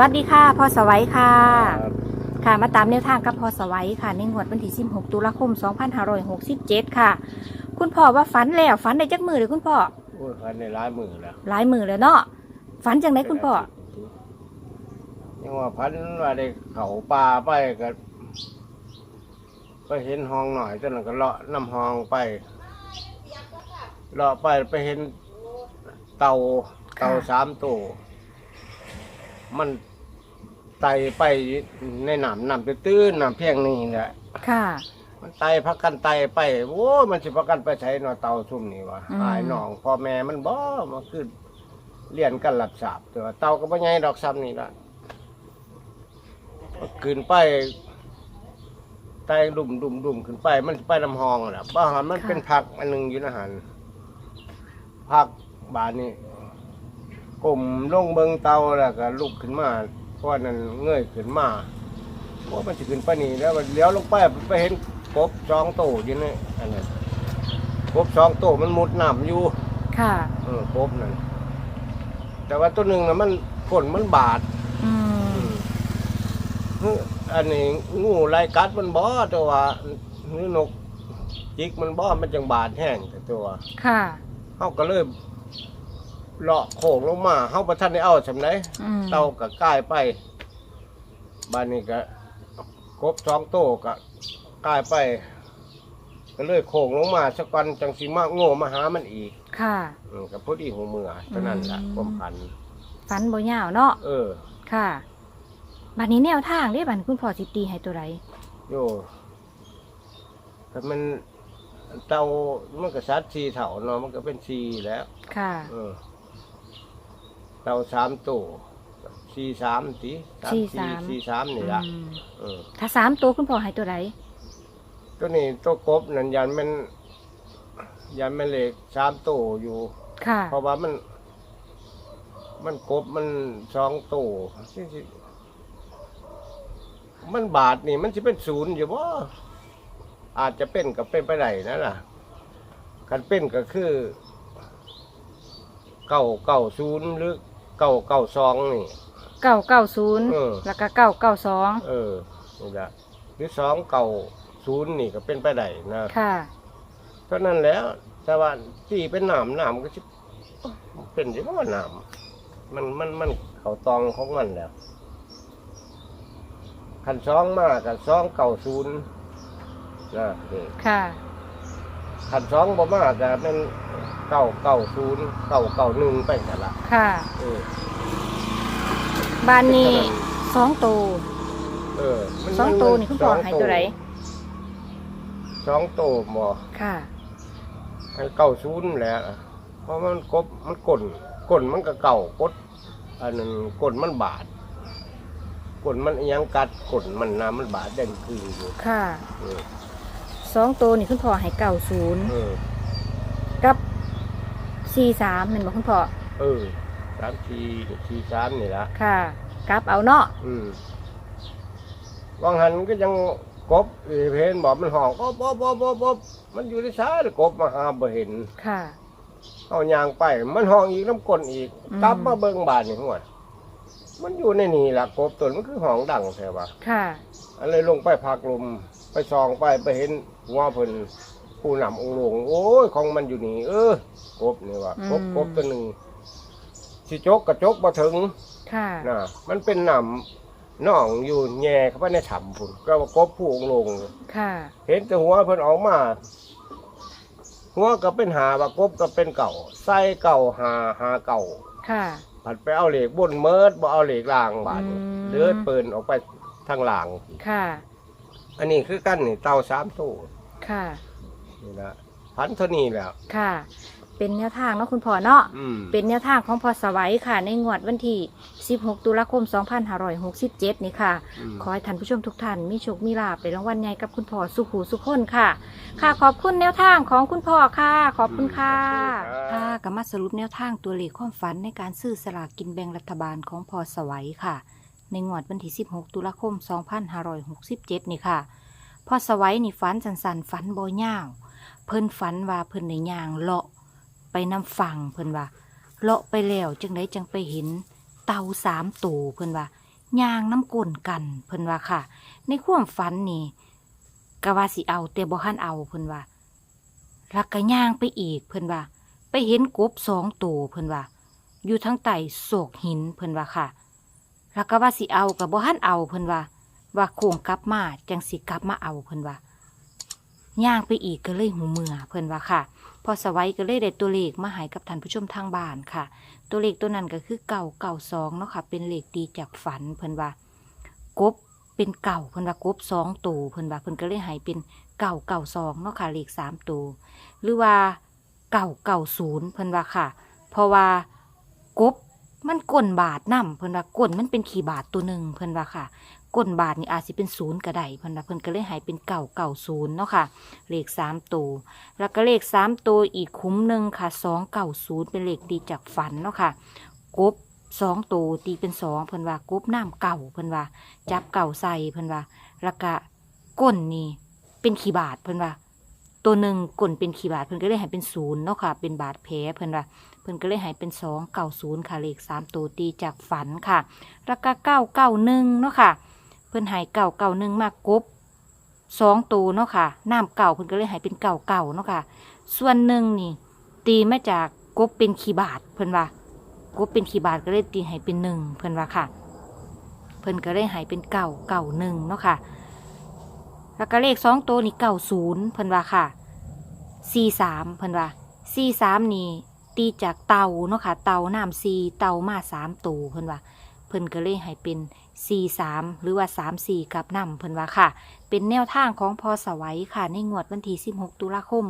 สวัสดีค่ะพ่อสวัยค่ะครับค่ะมาตามแนวทางกับพ่อสวัยค่ะ ในงวดวันที่ 16 ตุลาคม 2567 ค่ะ คุณพ่อว่าฝันแล้วฝันได้จักมือเลยคุณพ่อโอ้ยพันในร้ายมือแล้วหลายมือแล้วเนาะฝันจังไดคุณพ่อยังว่าพันว่าได้เขาป่าไปก็ไปเห็นห้องหน่อยจนนั้นก็เลาะน้ำห้องไปเลาะไปไปเห็นเต่าเต่าสามตัว มันไต่ไปในน้ำน้ำตื้นๆน้ำเพียงนี้แหละค่ะ มันไต่พักกันไต่ไปโอ้ยมันสิพักกันไปใช้นอเต่าซุ่มนี่วะอืม หายหนองพ่อแม่มันบ่มาคือเลี้ยนกันหลับสาบตัวเต่าก็บ่ใหญ่ดอกซ้ำนี่ละขึ้นไปไต่ดุมดุมดุมขึ้นไป มันสิไปลำหองแหละบ้าหันมันเป็นผักอันหนึงอยู่นะหันผักบานนี้ กลมลงเบิงเตาแล้วก็ลุกขึ้นมาเพราะว่านั้นเงยขึ้นมาว่ามันจะขึ้นไปนี่แล้วมันเลี้ยวลงไปไปเห็นกบสองโตวอยู่นี่อันนั้นกบสองโตวมันมุดน้ำอยู่ค่ะ เออกบนั่นแต่ว่าตัวหนึ่งน่ะมันขนมันบาดอืมเฮ้ออันนี้งูไรกัดมันบ่ตัวว่าหรือนกจิกมันบ่มันจังบาดแห้งแต่ตัวค่ะเฮาก็เลย เลาะโขงลงมาเฮาบ่ทันได้เอาสำไดอืมเต่าก็กลายไปบ้านนี้ก็กบสองโตวก็กลายไป ก็เลยโค้งลงมาสักวันจังสิมาโง่มาหามันอีกค่ะ อืมกับพอดีหัวเมือเท่านั้นแหละอืม ความพันฝันบ่ยาวเนาะเออ ค่ะบัดนี้แนวทางเด้บัดนี้คุณพ่อสิตีให้ตัวใดโยแต่มันเตามันก็สัดสีเถาเนาะมันก็เป็นสีแล้ว ค่ะ เออ เตาสามตัวสีสามสีสีสามนี่ละอืมเออถ้าสามตัวคุณพ่อให้ตัวใดตัวนี้ตัวกบนั่นยันมันยันมันเหล็กสามตัวอยู่ ค่ะเพราะว่ามัน มันกบมันสองตัวสิสิมันบาทนี่มันจะเป็นศูนย์อยู่บ่อาจจะเป็นกับเป็นไปได้นั่นล่ะคันเป็นก็คือเก้าเก้าศูนย์หรือ เก้าเก้าสองนี่ เก้าเก้าศูนย์เออ แล้วก็เก้าเก้าสองเออนี่ละหรือสองเก้าศูนย์นี่ก็เป็นไปได้นะค่ะเท่านั้นแหล้วแต่ว่าที่เป็นหนามหนามก็จะเป็นที่ว่าหนามมันมันมันเขาตองของมันแล้วขันซองมากขันซองเก่าศูนย์นะนี่ค่ะขันซองบ่มากก็เป็น เก่าเก่าศูนย์เก่าเก่าหนึ่งไปกันละค่ะ เออ บ้านนี้สองตัว เออมันสองตัวนี่คุณพ่อให้ตัวไหนสองตัวบ่ค่ะ ให้เก่าศูนย์แหละเพราะมันกบมันกลนกลนมันก็เก่ากดอันนั้นกลนมันบาดกลนมันอิหยังกัดกลนมันน้ำมันบาดเด่นคืนอยู่ค่ะเออสองตัวนี่คุณพ่อให้เก้าศูนย์เออกับ สี่สามเห็นบอกคุณพ่อเออสามทีทีสามนี่ละค่ะกลับเอาเนาะอืมวางหันก็ยังกบเออเห็นบอกมันห้องกบกบกบกบมันอยู่ในซ้ายกบมาหาบ่เห็นค่ะเอายางไป มันห้องอีกน้ำกลนอีกอืมกลับมาเบิ่งบานนี่หัวมันอยู่ในนี่ล่ะกบตัวมันคือห้องดังใช่ปะค่ะอันเลยลงไปพักลมไปซองไปไปเห็นหัวเพิ่น ผู้นำองค์หลวงโอ้ยของมันอยู่นี่เออกบนี่ว่ะกบอืมกบตัวหนึ่งสิจกกระจกมาถึงค่ะ นะมันเป็นหนำน่องอยู่แง่เข้าไปในถ้ำพุ่นก็ว่ากบผู้องค์หลวงค่ะ เห็นแต่หัวเพิ่นออกมา หัวก็เป็นหาว่ากบก็เป็นเก่าใส่เก่าหาหาเก่าค่ะ ผัดไปเอาเหล็กบนเมิดบ่เอาเหล็กล่างบาดอืมเลือดปืนออกไปทางล่างค่ะ อันนี้คือกันนี่เตาสามตู้ค่ะ นี่ละพันเท่านี้แล้ว ค่ะ เป็นแนวทางเนาะคุณพ่อเนาะ อืมเป็นแนวทางของพอสวัยค่ะ ในงวดวันที่ 16 ตุลาคม 2567 นี่ค่ะมขอให้ท่านผู้ชมทุกท่านมีโชคมีลาภในรางวัลใหญ่กับคุณพ่อสุขหูสุขคนค่ะ ค่ะขอบคุณแนวทางของคุณพ่อค่ะ ขอบคุณค่ะค่ะก็มาสรุปแนวทางตัวเลขความฝันในการซื้อสลากกินแบ่งรัฐบาลของพอสวัยค่ะ ในงวดวันที่ 16 ตุลาคม 2567 นี่ค่ะพอสวัยนี่ฝันสันๆฝันบ่ยาว เพิ่นฝันว่าเพิ่นในย่างเลาะไปนำฝั่งเพิ่นว่าเลาะไปแล้วจังไดจังไปเห็นเตาสามตัวเพิ่นว่าย่างน้ำกลนกันเพิ่นว่าค่ะ ในความฝันนี่ก็ว่าสิเอาแต่บ่ทันเอาเพิ่นว่าล้วก็ย่างไปอีกเพิ่นว่า ไปเห็นกบสองตัวเพิ่นว่า อยู่ทั้งใต้โศกหินเพิ่นว่าค่ะล้วก็ว่าสิเอากับบ่ทันเอาเพิ่นว่า ว่าโค้งกลับมาจังสิกลับมาเอาเพิ่นว่า ย่างไปอีกก็เลยหูเมื่อเพิ่นว่าค่ะ พอสวัยก็เลยได้ตัวเลขมาให้กับท่านผู้ชมทางบ้านค่ะ ตัวเลขตัวนั้นก็คือเก่าเก่าสองเนาะค่ะ เป็นเลขดีจากฝันเพิ่นว่ากบเป็นเก่าเพิ่นว่ากบสองตัวเพิ่นว่าเพิ่นก็เลยให้เป็นเก่าเก่าสองเนาะค่ะเลขสามตัวหรือว่าเก่าเก่าศูนย์เพิ่นว่าค่ะ เพราะว่ากบมันก้นบาทนํเพิ่นว่าก้นมันเป็นขี่บาทตัวหนึ่งเพิ่นว่าค่ะ ก้นบาทนี่อาจสิเป็นศูนย์ก็ได้เพิ่นว่าเพิ่นก็เลยให้เป็นเก่าเก่าศูนย์เนาะค่ะ เลขสามตัวแล้วก็เลขสามตัวอีกคุ้มหนึ่งค่ะสองเก่าศูนย์เป็นเลขดีจากฝันเนาะค่ะกบสองตัวตีเป็นสองเพิ่นว่ากบน้ำเก่าเพิ่นว่า จับเก่าใส่เพิ่นว่าแล้วก็ก้นนี่เป็นขีบาทเพิ่นว่า ตัวหนึ่งก้นเป็นขีบาทเพิ่นก็เลยให้เป็นศูนย์เนาะค่ะ เป็นบาดแผลเพิ่นว่าเพิ่นก็เลยให้เป็นสองเก่าศูนย์ค่ะเลขสามตัวตีจากฝันค่ะ แล้วก็เก้าเก้าหนึ่งเนาะค่ะ เพิ่นให้เก่าเก่าหนึ่งมากกบสองตัวเนาะค่ะน้ำเก่าเพิ่นก็เลยให้เป็นเก่าเก่าเนาะค่ะ ส่วนหนึ่งนี่ ตีมาจากกบเป็นขีบาทเพิ่นว่ากบเป็นขีบาทก็เลยตีให้เป็นหนึ่งเพิ่นว่าค่ะ เพิ่นก็เลยให้เป็นเก่าเก่าหนึ่งเนาะค่ะ แล้วก็เลขสองตัวนี่เก่าศูนย์เพิ่นว่าค่ะสี่สามเพิ่นว่าสี่สามนี่ตีจากเตาเนาะค่ะ เตาน้ำซีเตามาสามตัวเพิ่นว่า เพิ่นก็เลยให้เป็นสี่สามหรือว่าสามสี่กับน้ำเพิ่นว่าค่ะ เป็นแนวทางของพอสวัยค่ะ ในงวดวันที่ 16 ตุลาคม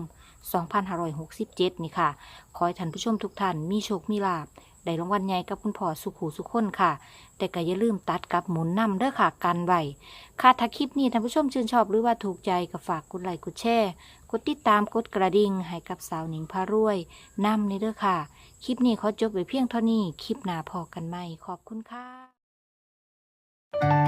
2567 นี่ค่ะ ขอให้ท่านผู้ชมทุกท่านมีโชค มีลาบได้รางวัลใหญ่กับคุณพ่อสุขหูสุขคนค่ะ แต่ก็อย่าลืมตัดกับหมุนนำเด้อค่ะกันไว้ค่ะถ้าคลิปนี้ท่านผู้ชมชื่นชอบหรือว่าถูกใจก็ฝากกดไลค์กดแชร์กดติดตามกดกระดิ่งให้กับสาวหนิงพารวยนำในเด้อค่ะ คลิปนี้ขอจบไว้เพียงเท่านี้ คลิปหน้าพอกันใหม่ ขอบคุณค่ะ